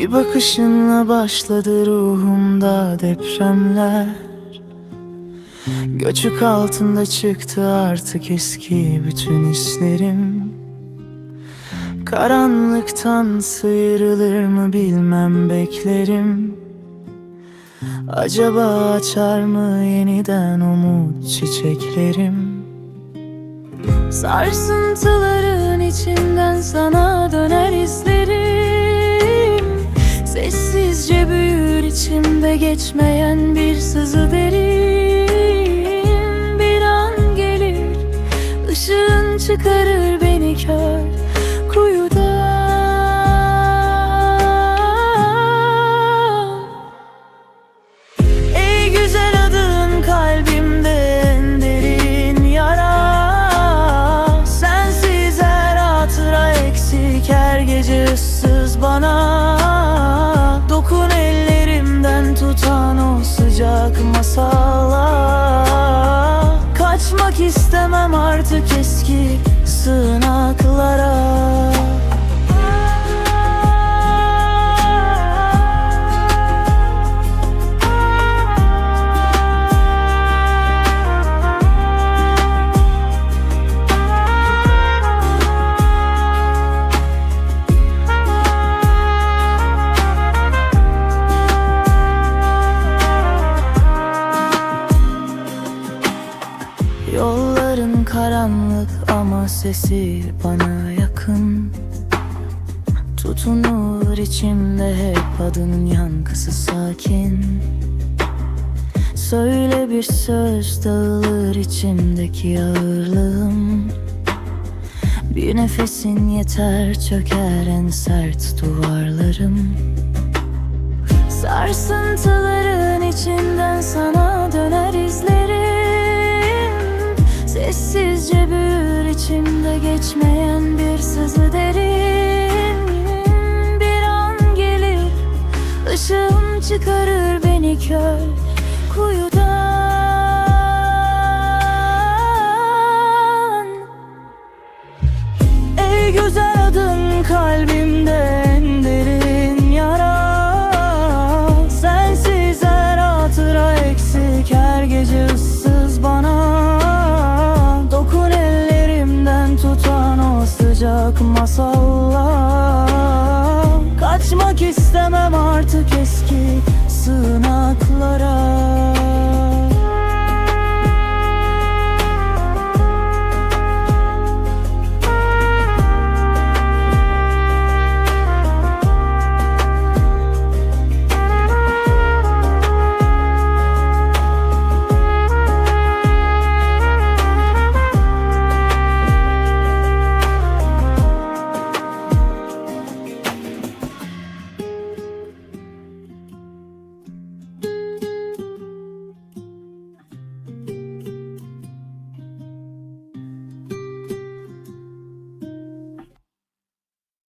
Bir bakışınla başladı ruhumda depremler. Göçük altında çıktı artık eski bütün hislerim. Karanlıktan sıyrılır mı bilmem beklerim. Acaba açar mı yeniden umut çiçeklerim? Sarsıntıların içinden sana döner izlerim içimde geçmeyen bir sızı derin Bir an gelir ışığın çıkarır o sıcak Yolların karanlık ama sesi bana yakın. Tutunur içimde hep adının yankısı sakin. Söyle bir söz dağılır içimdeki ağırlığım. Bir nefesin yeter çöker en sert duvarlarım. Sarsıntıların içinden sana döner içimde geçmeyen bir sızı derin Bir an gelir. Işığım çıkarır beni kör kuyudan. Ey güzel adın kalbimde So.